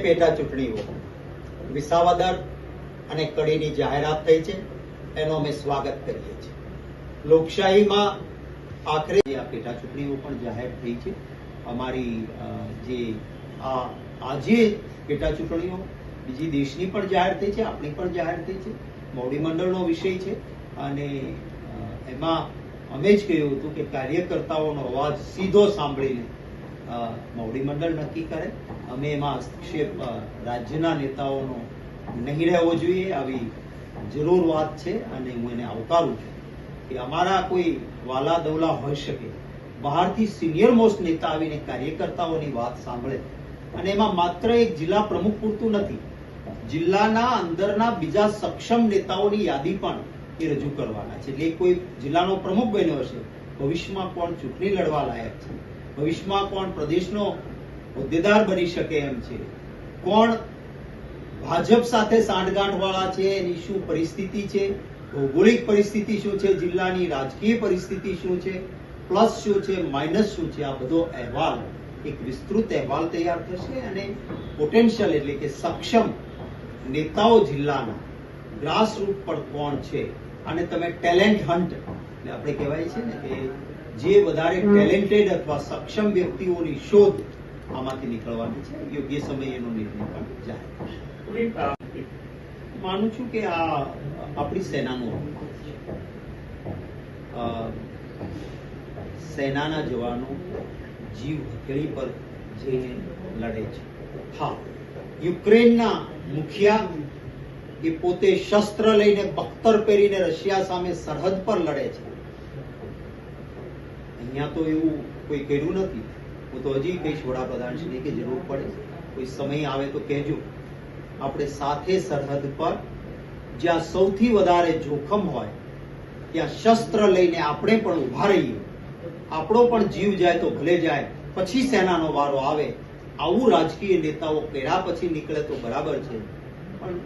પેટા ચૂંટણીઓ. વિસાવદર અને કડીની જાહેરાત થઈ છે, એનો અમે સ્વાગત કરીએ છીએ. લોકશાહીમાં આખરે પેટા ચૂંટણીઓ પણ જાહેર થઈ છે. અમારી જે, આ, આજે પેટા ચૂંટણીઓ બીજી દેશની પણ જાહેર થઈ છે, આપણી પણ જાહેર થઈ છે મોવડી મંડળનો વિષય છે. અને એમાં અમે જ કહ્યું હતું કે કાર્યકર્તાઓનો અવાજ સીધો સાંભળીને મોવડી મંડળ નક્કી કરે. અમે એમાં હસ્તક્ષેપ રાજ્યના નેતાઓનો નહીં રહેવો જોઈએ આવી જરૂર વાત છે અને હું એને આવકારું છું કે અમારા કોઈ વાલા દવલા હોઈ શકે. બહારથી સિનિયર મોસ્ટ નેતા આવીને કાર્યકર્તાઓની વાત સાંભળે અને એમાં માત્ર એક જિલ્લા પ્રમુખ પૂરતું નથી, જિલ્લાના અંદરના બીજા સક્ષમ નેતાઓની યાદી પણ એ રજૂ કરવાના છે. એટલે કોઈ જિલ્લાનો પ્રમુખ બન્યો હશે, ભવિષ્યમાં કોણ ચૂંટણી લડવા લાયક છે? ભવિષ્યમાં કોણ પ્રદેશનો હોદ્દેદાર બની શકે એમ છે. કોણ ભાજપ સાથે સાંઠગાંઠ વાળા છે એની શું પરિસ્થિતિ છે? ભૌગોલિક પરિસ્થિતિ શું છે? જિલ્લાની રાજકીય પરિસ્થિતિ શું છે? પ્લસ શું છે? માઇનસ શું છે? આ બધો અહેવાલ એક વિસ્તૃત અહેવાલ તૈયાર થશે અને પોટેન્શિયલ એટલે કે સક્ષમ નેતાઓ જિલ્લાના ગ્રાસ રૂટ પર કોણ છે? અને તમે ટેલેન્ટ હન્ટ એટલે આપણે કહેવાય છે ને કે જે વધારે ટેલેન્ટેડ અથવા સક્ષમ વ્યક્તિઓની શોધ આમાંથી નીકળવાની છે. યોગ્ય સમયે એનો નિર્ણય પણ જાહેર માનું છું કે આ આપણી સેનાનું સેનાના જવાનો જીવ હથેળી પર જઈને લડે છે. હા, યુક્રેનના મુખિયા એ પોતે શસ્ત્ર લઈને બખ્તર પહેરીને રશિયા સામે સરહદ પર લડે છે. અહીંયા તો એવું કોઈ કર્યું નથી. હું તો હજી કહીશ વડાપ્રધાનશ્રી કે જરૂર પડે. કોઈ સમય આવે તો કહેજો. આપણે સાથે સરહદ પર જ્યાં સૌથી વધારે જોખમ હોય, ત્યાં શસ્ત્ર લઈને આપણે પણ ઊભા રહીએ. આપણો પણ જીવ જાય તો ભલે જાય, પછી સેનાનો વારો આવે. આવું રાજકીય નેતાઓ કર્યા પછી નીકળે તો બરાબર છે. પણ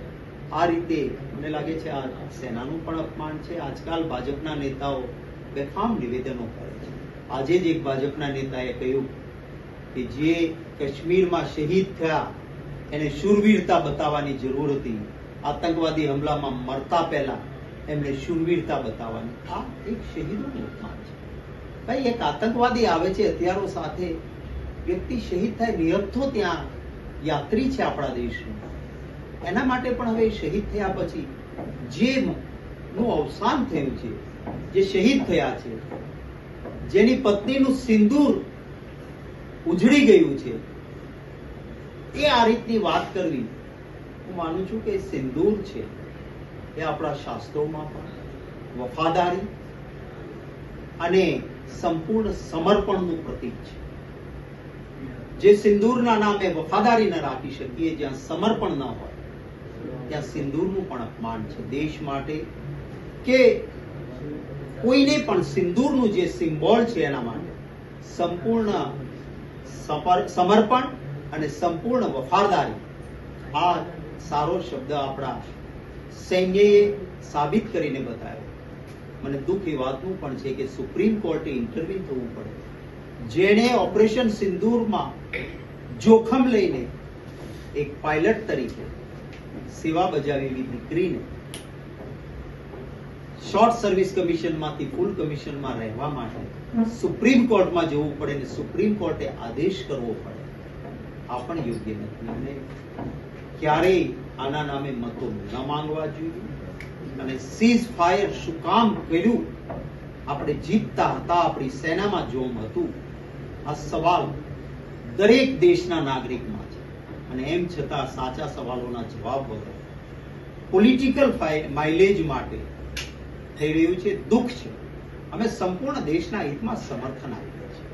આ રીતે મને લાગે છે આ સેનાનું પણ અપમાન છે. આજકાલ ભાજપના નેતાઓ બેફામ નિવેદનો કરે છે. આજે જ એક ભાજપના નેતાએ કહ્યું કે જે કાશ્મીરમાં શહીદ થયા, એને શૂરવીરતા બતાવવાની જરૂર હતી. આતંકવાદી હુમલામાં મરતા પહેલા એમણે શૂરવીરતા બતાવવાની. આ એક શહીદોનું ઉત્થાન છે. ભાઈ, એક આતંકવાદી આવે છે, હથિયારો સાથે. વ્યક્તિ શહીદ થાય નિહત્થો ત્યાં. યાત્રી છે આપણા દેશનું. એના માટે પણ હવે શહીદ થયા પછી જે નું અવસાન થયું છે, જે શહીદ થયા છે, જેની પત્નીનું સિંદૂર ઉજળી ગયું છે. એ આ રીતની વાત કરવી, હું માનું છું કે સિંદૂર છે. એ આપણા શાસ્ત્રોમાં પણ વફાદારી અને સંપૂર્ણ સમર્પણનું પ્રતીક છે. જે સિંદૂરના નામે વફાદારી ન રાખી શકીએ, જ્યાં સમર્પણ ન હોય, ત્યાં સિંદૂરનું પણ અપમાન છે. દેશ માટે કે કોઈને પણ સિંદૂરનું જે સિમ્બોલ છે એના માટે, સંપૂર્ણ સપર- સમર્પણ અને સંપૂર્ણ વફાદારી. આ સારો શબ્દ આપણા સૈન્યએ સાબિત કરીને બતાવ્યો. મને દુઃખ એ વાતનું પણ છે કે સુપ્રીમ કોર્ટે ઇન્ટરવ્યુ થવું પડે. જેણે ઓપરેશન સિંદૂરમાં જોખમ લઈને એક પાયલટ તરીકે સેવા બજાવેલી દીકરીને શોર્ટ સર્વિસ કમિશનમાંથી ફૂલ કમિશનમાં રહેવા માટે સુપ્રીમ કોર્ટમાં જવું પડે ને સુપ્રીમ કોર્ટે આદેશ કરવો પડે. આ પણ યોગ્ય નથી. અને ક્યારેય આના નામે મતો ન માંગવા જોઈએ. અને સીઝ ફાયર શું કામ કર્યું? આપણે જીતતા હતા આપણી સેનામાં જોમ હતું આ સવાલ દરેક દેશના નાગરિકમાં છે. અને એમ છતાં સાચા સવાલોના જવાબ વગર. પોલિટિકલ માઇલેજ માટે થઈ રહ્યું છે, દુઃખ છે. અમે સંપૂર્ણ દેશના હિતમાં સમર્થન આપીએ છીએ.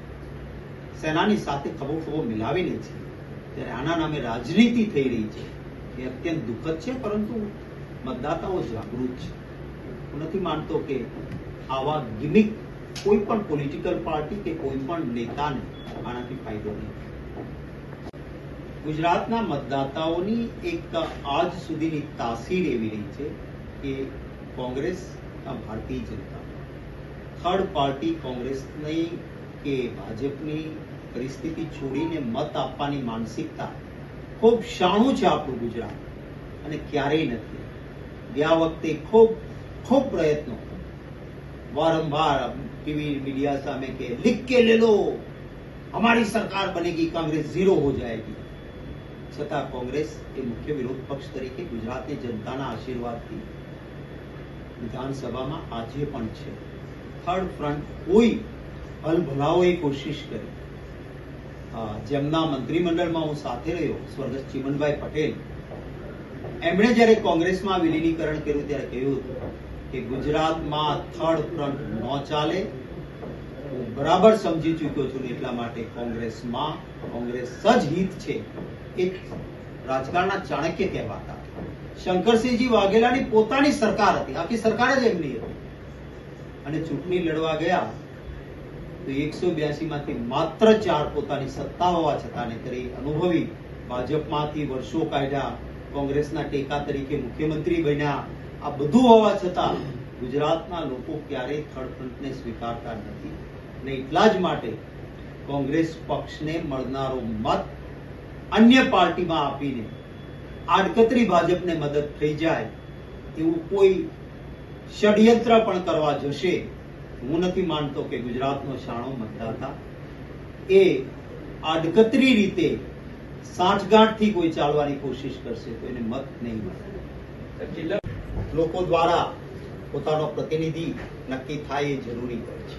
સેનાની સાથે ખબો મિલાવીને છે. ત્યારે આના નામે રાજનીતિ થઈ રહી છે. એ અત્યંત દુઃખદ છે, પરંતુ મતદાતાઓ જાગૃત છે. હું નથી માનતો કે આવા ગિમિક કોઈ પણ પોલિટિકલ પાર્ટી કે કોઈ પણ નેતાને આનાથી ફાયદો નહીં. ગુજરાતના મતદાતાઓની એક આજ સુધીની તાસીર એવી રહી છે કે કોંગ્રેસ આ ભારતીય જનતા થર્ડ પાર્ટી કોંગ્રેસની કે ભાજપની પરિસ્થિતિ છોડીને મત આપવાની માનસિકતા ખૂબ શાણું છે આપણું ગુજરાત અને ક્યારેય નથી ગયા વખતે ખૂબ ખૂબ પ્રયત્નો વારંવાર ટીવી મીડિયા સામે કે लिख के ले लो हमारी सरकार बनेगी कांग्रेस जीरो हो जाएगी છતાં કોંગ્રેસ એ મુખ્ય વિરોધ પક્ષ તરીકે ગુજરાતની જનતાના આશીર્વાદથી વિધાનસભામાં આજે પણ છે. થર્ડ ફ્રન્ટ કોઈ અલભલાઓએ કોશિશ કરી. જેમના મંત્રીમંડળમાં હું સાથે રહ્યો, સ્વર્ગસ્થ ચીમનભાઈ પટેલ, એમણે જ્યારે કોંગ્રેસમાં વિલીનીકરણ કર્યું ત્યારે કહ્યું હતું કે ગુજરાતમાં થર્ડ ફ્રન્ટ ન ચાલે. હું બરાબર સમજી ચૂક્યો છું એટલા માટે કોંગ્રેસમાં કોંગ્રેસ જ હિત છે. એક રાજકારણના ચાણક્ય કહેવાતા. શંકરસિંહજી વાઘેલાની પોતાની સરકાર હતી. આખી સરકાર જ એમની હતી. અને ચૂંટણી લડવા ગયા તો એકસો બ્યાસી માંથી માત્ર ચાર પોતાની સત્તા હોવા છતાં કરી અનુભવી ભાજપમાંથી વર્ષો કાઢ્યા, કોંગ્રેસના ટેકા તરીકે મુખ્યમંત્રી બન્યા. આ બધું હોવા છતાં ગુજરાતના લોકો ક્યારેય થર્ડ ફ્રન્ટને સ્વીકારતા નથી. અને એટલા જ માટે કોંગ્રેસ પક્ષને મળનારો મત અન્ય પાર્ટીમાં આપીને આડકતરી ભાજપને મદદ થઈ જાય એવું કોઈ ષડયંત્ર પણ કરવા જશે, હું નથી માનતો કે ગુજરાતનો શાણો મતદાતા એ આડકતરી રીતે સાંઠગાંઠથી કોઈ ચાલવાની કોશિશ કરશે તો એને મત નહીં મળે. લોકો દ્વારા પોતાનો પ્રતિનિધિ નક્કી થાય એ જરૂરી હોય છે.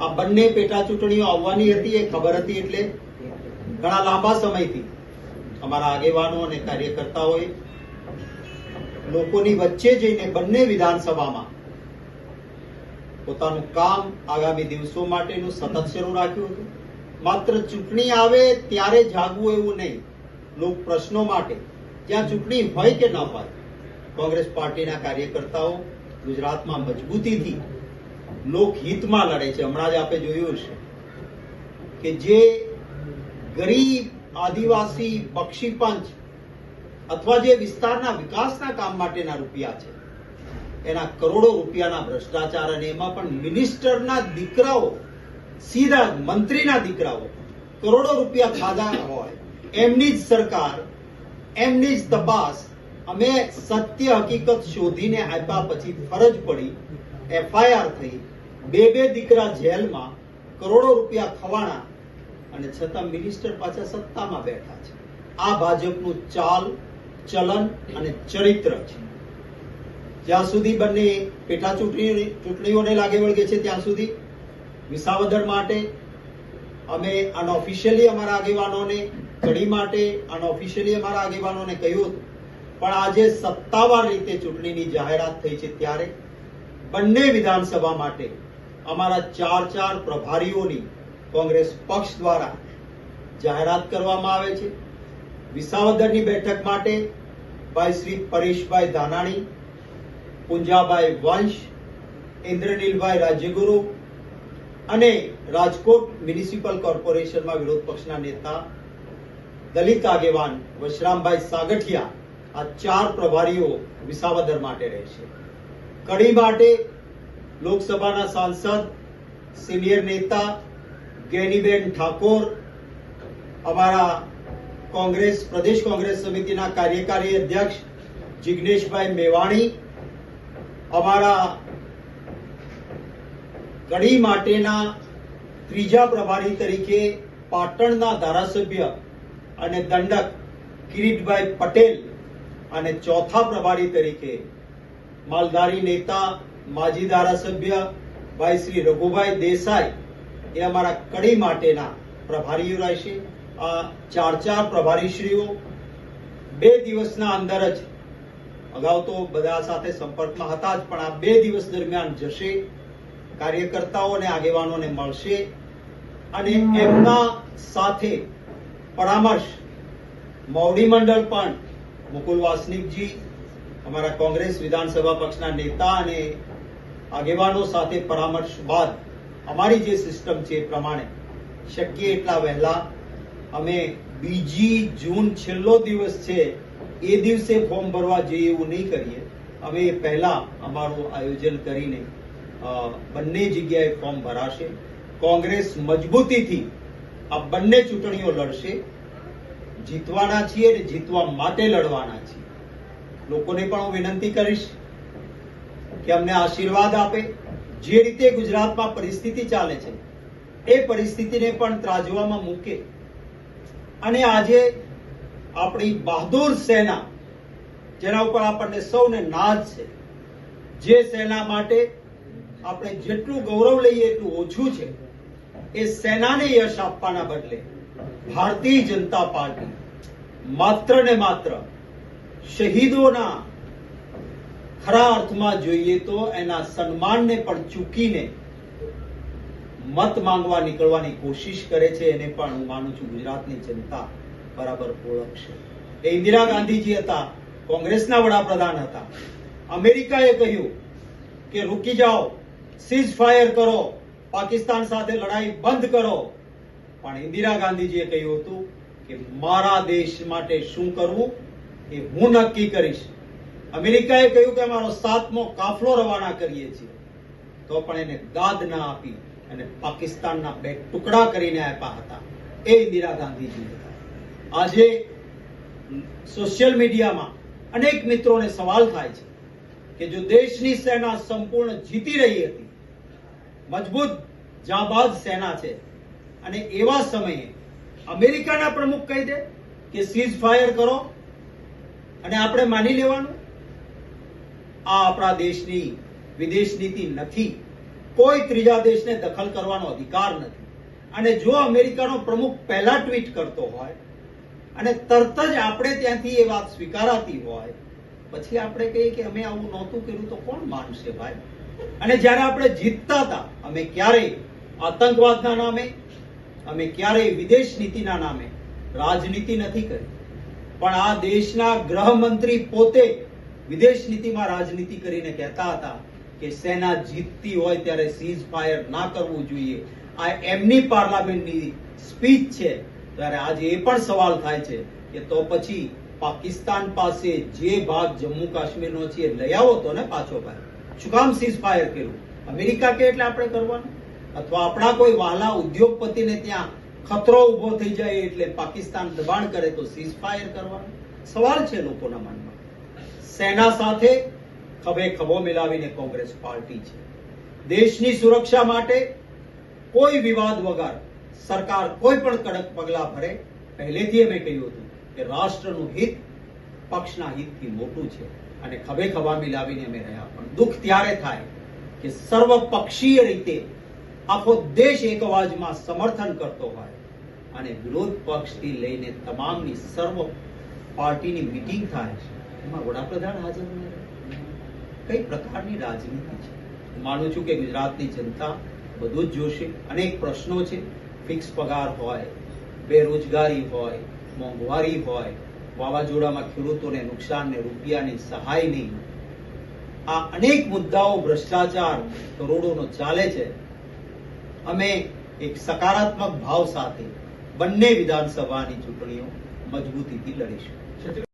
આ બંને પેટા ચૂંટણીઓ આવવાની હતી એ ખબર હતી એટલે ઘણા લાંબા સમયથી. અમારા આગેવાનો અને કાર્યકર્તાઓએ લોકોની વચ્ચે જઈને બંને વિધાનસભામાં પોતાનું કામ આગામી દિવસો માટેનું સતત શરૂ રાખ્યું હતું. માત્ર ચૂંટણી આવે ત્યારે જાગવું એવું નહીં. લોક પ્રશ્નો માટે જ્યાં ચૂંટણી હોય કે ન હોય, કોંગ્રેસ પાર્ટીના કાર્યકર્તાઓ ગુજરાતમાં મજબૂતીથી લોકહિતમાં લડે છે. હમણાં જ આપે જોયું છે કે જે ગરીબ આદિવાસી બક્ષી પંચ અથવા જે વિસ્તારના વિકાસના કામ માટેના રૂપિયા છે, એના કરોડો રૂપિયાના ભ્રષ્ટાચાર અને એમાં પણ મિનિસ્ટરના દીકરાઓ, સીધા મંત્રીના દીકરાઓ કરોડો રૂપિયા ખાધા હોય, એમની જ સરકાર, એમની જ તપાસ, અમે સત્ય હકીકત શોધીને આપ્યા પછી ફરજ પડી, એફઆઈઆર થઈ, બે બે દીકરા જેલમાં કરોડો રૂપિયા ખવાણા અને છતાં મિનિસ્ટર પાછા સત્તામાં બેઠા છે. આ ભાજપનું ચાલ, ચલન અને ચરિત્ર છે. જ્યાં સુધી બંને પેટા ચૂંટણી, ચૂંટણીઓને લાગે વળગે છે, ત્યાં સુધી વિસાવદર માટે અમે અનઓફિશિયલી અમારા આગેવાનોને, કડી માટે અનઓફિશિયલી અમારા આગેવાનોને કહ્યું પણ આજે સત્તાવાર રીતે ચૂંટણીની જાહેરાત થઈ છે ત્યારે બંને વિધાનસભા માટે અમારા ચાર ચાર પ્રભારીઓની કોંગ્રેસ પક્ષ દ્વારા જાહેરાત કરવામાં આવે છે. વિસાવદરની બેઠક માટે ભાઈ શ્રી પરેશભાઈ ધાનાણી, પુંજાભાઈ વંશ, ઇન્દ્રનીલભાઈ રાજ્યગુરુ અને રાજકોટ મ્યુનિસિપલ કોર્પોરેશનમાં વિરોધ પક્ષના નેતા દલિત આગેવાન વશરામભાઈ સાગઠિયા આ ચાર પ્રભારીઓ વિસાવદર માટે રહેશે કડી માટે લોકસભાના સાંસદ, સિનિયર નેતા ગેનીબેન ઠાકોર અમારા કોંગ્રેસ, પ્રદેશ કોંગ્રેસ સમિતિના કાર્યકારી અધ્યક્ષ જિગ્નેશભાઈ મેવાણી, અમારા કડી માટેના ત્રીજા પ્રભારી તરીકે પાટણના ધારાસભ્ય અને દંડક કિરીટભાઈ પટેલ અને ચોથા પ્રભારી તરીકે માલધારી નેતા, માજી ધારાસભ્ય ભાઈ શ્રી રઘુભાઈ દેસાઈ એ અમારા કડી માટેના પ્રભારીઓ રહેશે. આ ચાર ચાર પ્રભારીશ્રીઓ બે દિવસના અંદર જ અગાઉ તો બધા સાથે સંપર્કમાં હતા જ, પણ આ બે દિવસ દરમિયાન જશે, કાર્યકર્તાઓ અને આગેવાનોને મળશે અને એમના સાથે પરામર્શ મૌડી મંડળ પણ મુકુલ વાસનિકજી, અમારા કોંગ્રેસ વિધાનસભા પક્ષના નેતા અને આગેવાનો સાથે પરામર્શ બાદ અમારી જે સિસ્ટમ છે એ પ્રમાણે શક્ય એટલા વહેલા. અમે બીજી જૂન છેલ્લો દિવસ છે, એ દિવસે ફોર્મ ભરવા જઈએ એવું નહીં કરીએ. અમે પહેલા અમારું આયોજન કરીને બંને જગ્યાએ ફોર્મ ભરાશે. કોંગ્રેસ મજબૂતીથી આ બંને ચૂંટણીઓ લડશે. જીતવાના છીએ અને જીતવા માટે લડવાના છીએ. લોકોને પણ હું વિનંતી કરીશ કે અમને આશીર્વાદ આપે. જે રીતે ગુજરાતમાં પરિસ્થિતિ ચાલે છે, એ પરિસ્થિતિને પણ ત્રાજવામાં મૂકે. અને આજે આપણી બહાદુર સેના, જેના ઉપર આપણને સૌને નાજ છે, જે સેના માટે આપણે જેટલું ગૌરવ લઈએ એટલું ઓછું છે. એ સેનાને યશ આપવાના બદલે ભારતીય જનતા પાર્ટી માત્ર ને માત્ર શહીદોના ખરા અર્થમાં જોઈએ તો એના સન્માનને પણ ચૂકીને મત માંગવા નીકળવાની કોશિશ કરે છે, એને પણ હું માનું છું ગુજરાતની જનતા બરાબર ઓળખશે. એ ઇન્દિરા ગાંધીજી હતા, કોંગ્રેસના વડાપ્રધાન હતા. અમેરિકાએ કહ્યું કે રૂકી જાઓ સીઝ ફાયર કરો, પાકિસ્તાન સાથે લડાઈ બંધ કરો. પણ ઇન્દિરા ગાંધીજીએ કહ્યું હતું કે મારા દેશ માટે શું કરવું એ હું નક્કી કરીશ. અમેરિકાએ કહ્યું કે અમારો સાતમો કાફલો રવાના કરીએ છીએ. તો પણ એને દાદ ના આપી અને પાકિસ્તાનના બે ટુકડા કરીને આપ્યા હતા. એ ઇન્દિરા ગાંધીજી હતા. આજે સોશિયલ મીડિયામાં અનેક મિત્રોને સવાલ થાય છે કે જો દેશની સેના સંપૂર્ણ જીતી રહી હતી, મજબૂત જાબાજ સેના છે, અને એવા સમયે અમેરિકાના પ્રમુખ કહી દે કે સીઝ ફાયર કરો અને આપણે માની લેવાનું આ આપણા દેશની વિદેશ નીતિ નથી. કોઈ ત્રીજા દેશને દખલ કરવાનો અધિકાર નથી. અને જો અમેરિકાનો પ્રમુખ પહેલા ટ્વીટ કરતો હોય અને તરત જ આપણે ત્યાંથી એ વાત સ્વીકારાતી હોય, પછી આપણે કહીએ કે અમે આવું નહોતું કર્યું તો કોણ માનશે ભાઈ? અને જ્યારે આપણે જીતતા હતા, અમે ક્યારેય આતંકવાદના નામે, અમે ક્યારેય વિદેશ નીતિના નામે રાજનીતિ નથી કરી. પણ આ દેશના ગૃહમંત્રી પોતે વિદેશ નીતિમાં રાજનીતિ કરીને કહેતા હતા કે સેના જીતતી હોય ત્યારે સીઝ ફાયર ના કરવું જોઈએ. આ એમની પાર્લામેન્ટની સ્પીચ છે. ત્યારે આજે એ પણ સવાલ થાય છે કે તો પછી પાકિસ્તાન પાસે જે ભાગ જમ્મુ કાશ્મીરનો છે એ લઈ આવો તો ને પાછો ભાઈ શું કામ સીઝ ફાયર કર્યું? અમેરિકા કે એટલે આપણે કરવાનું? અથવા આપણા કોઈ વાલા ઉદ્યોગપતિને ત્યાં ખતરો ઊભો થઈ જાય એટલે પાકિસ્તાન દબાણ કરે તો સીઝ ફાયર કરવાનું? સવાલ છે લોકોના મનમાં. સેના સાથે ખભે ખભો મિલાવીને કોંગ્રેસ પાર્ટી છે. દેશની સુરક્ષા માટે કોઈ વિવાદ વગર સરકાર કોઈ પણ કડક પગલા ભરે. પહેલેથી અમે કહ્યું હતું કે રાષ્ટ્રનું હિત પક્ષના હિતથી મોટું છે અને ખભે ખભા મિલાવીને અમે રહ્યા. પણ દુઃખ ત્યારે થાય કે સર્વપક્ષીય રીતે આખો દેશ એક અવાજમાં સમર્થન કરતો હોય અને વિરોધ પક્ષથી લઈને તમામની સર્વ પાર્ટીની મીટિંગ થાય એમાં વડાપ્રધાન હાજર કઈ પ્રકારની રાજનીતિ છે? હું માનું છું કે ગુજરાતની જનતા બધું જ જોશે. અનેક પ્રશ્નો છે. ફિક્સ પગાર હોય, બેરોજગારી હોય, મોંઘવારી હોય, વાવાઝોડામાં ખેડૂતોને નુકસાન ને રૂપિયાની સહાય નહીં. આ અનેક મુદ્દાઓ ભ્રષ્ટાચાર, કરોડોનો ચાલે છે. અમે એક સકારાત્મક ભાવ સાથે બંને વિધાનસભાની ચૂંટણીઓ મજબૂતીથી લડીશું.